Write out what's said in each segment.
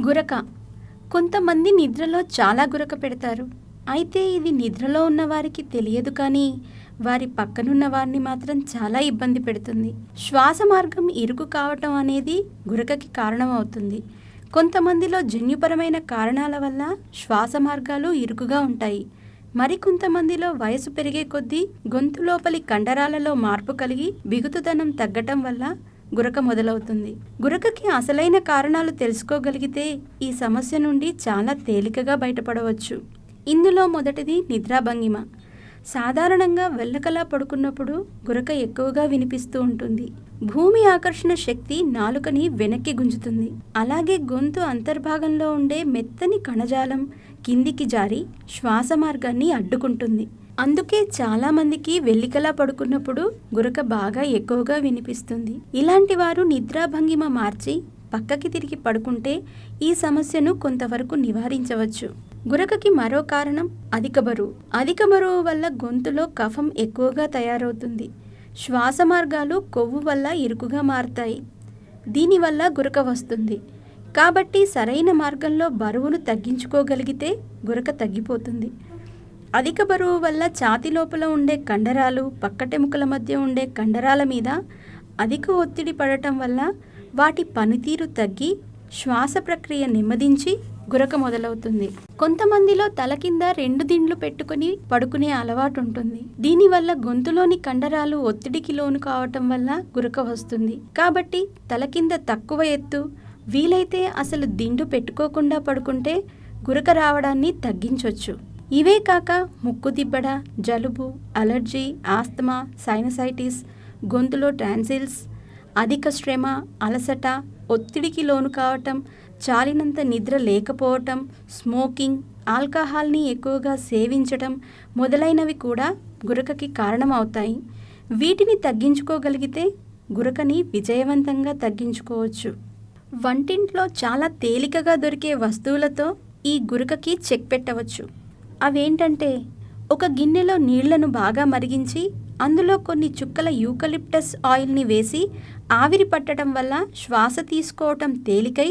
గురక. కొంతమంది నిద్రలో చాలా గురక పెడతారు. అయితే ఇది నిద్రలో ఉన్న వారికి తెలియదు కానీ వారి పక్కనున్న వారిని మాత్రం చాలా ఇబ్బంది పెడుతుంది. శ్వాస మార్గం ఇరుకు కావటం అనేది గురకకి కారణమవుతుంది. కొంతమందిలో జన్యుపరమైన కారణాల వల్ల శ్వాస మార్గాలు ఇరుకుగా ఉంటాయి. మరికొంతమందిలో వయసు పెరిగే కొద్దీ గొంతు లోపలి కండరాలలో మార్పు కలిగి బిగుతుదనం తగ్గటం వల్ల గురక మొదలవుతుంది. గురకకి అసలైన కారణాలు తెలుసుకోగలిగితే ఈ సమస్య నుండి చాలా తేలికగా బయటపడవచ్చు. ఇందులో మొదటిది నిద్రాభంగిమ సాధారణంగా వెళ్ళకలా పడుకున్నప్పుడు గురక ఎక్కువగా వినిపిస్తూ ఉంటుంది. భూమి ఆకర్షణ శక్తి నాలుకని వెనక్కి గుంజుతుంది. అలాగే గొంతు అంతర్భాగంలో ఉండే మెత్తని కణజాలం కిందికి జారి శ్వాస మార్గాన్ని అడ్డుకుంటుంది. అందుకే చాలా మందికి వెల్లికలా పడుకున్నప్పుడు గురక బాగా ఎక్కువగా వినిపిస్తుంది. ఇలాంటి వారు నిద్రాభంగిమ మార్చి పక్కకి తిరిగి పడుకుంటే ఈ సమస్యను కొంతవరకు నివారించవచ్చు. గురకకి మరో కారణం అధిక బరువు. అధిక బరువు వల్ల గొంతులో కఫం ఎక్కువగా తయారవుతుంది. శ్వాస మార్గాలు కొవ్వు వల్ల ఇరుకుగా మారుతాయి. దీనివల్ల గురక వస్తుంది. కాబట్టి సరైన మార్గంలో బరువును తగ్గించుకోగలిగితే గురక తగ్గిపోతుంది. అధిక బరువు వల్ల ఛాతి లోపల ఉండే కండరాలు పక్కటెముకల మధ్య ఉండే కండరాల మీద అధిక ఒత్తిడి పడటం వల్ల వాటి పనితీరు తగ్గి శ్వాస ప్రక్రియ నెమ్మదించి గురక మొదలవుతుంది. కొంతమందిలో తల కింద రెండు దిండ్లు పెట్టుకుని పడుకునే అలవాటు ఉంటుంది దీనివల్ల గొంతులోని కండరాలు ఒత్తిడికి లోను కావటం వల్ల గురక వస్తుంది. కాబట్టి తల కింద తక్కువ ఎత్తు వీలైతే అసలు దిండు పెట్టుకోకుండా పడుకుంటే గురక రావడాన్ని తగ్గించవచ్చు ఇవే కాక ముక్కు దిబ్బడ జలుబు అలర్జీ ఆస్తమా సైనసైటిస్ గొంతులో ట్రాన్సిల్స్ అధిక శ్రమ అలసట ఒత్తిడికి లోను కావటం చాలినంత నిద్ర లేకపోవటం స్మోకింగ్ ఆల్కహాల్ని ఎక్కువగా సేవించటం మొదలైనవి కూడా గురకకి కారణమవుతాయి. వీటిని తగ్గించుకోగలిగితే గురకని విజయవంతంగా తగ్గించుకోవచ్చు. వంటింట్లో చాలా తేలికగా దొరికే వస్తువులతో ఈ గురకకి చెక్ పెట్టవచ్చు. అవేంటంటే ఒక గిన్నెలో నీళ్ళను బాగా మరిగించి అందులో కొన్ని చుక్కల యూకలిప్టస్ ఆయిల్ని వేసి ఆవిరి పట్టడం వల్ల శ్వాస తీసుకోవటం తేలికై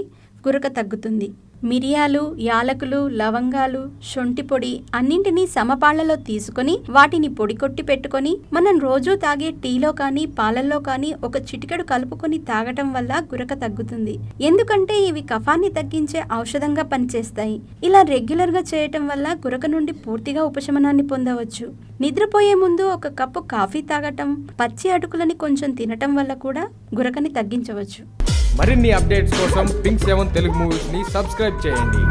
గురక తగ్గుతుంది. మిరియాలు యాలకులు లవంగాలు శొంఠి పొడి అన్నింటినీ సమపాళ్ళలో తీసుకొని వాటిని పొడి కొట్టి పెట్టుకొని మనం రోజూ తాగే టీలో కానీ పాలల్లో కానీ ఒక చిటికెడు కలుపుకొని తాగటం వల్ల గురక తగ్గుతుంది. ఎందుకంటే ఇవి కఫాన్ని తగ్గించే ఔషధంగా పనిచేస్తాయి. ఇలా రెగ్యులర్గా చేయటం వల్ల గురక నుండి పూర్తిగా ఉపశమనాన్ని పొందవచ్చు. నిద్రపోయే ముందు ఒక కప్పు కాఫీ తాగటం పచ్చి అటుకులని కొంచెం తినటం వల్ల కూడా గురకని తగ్గించవచ్చు. మరిన్ని అప్డేట్స్ కోసం పింక్ సెవెన్ తెలుగు మూవీస్ని సబ్స్క్రైబ్ చేయండి.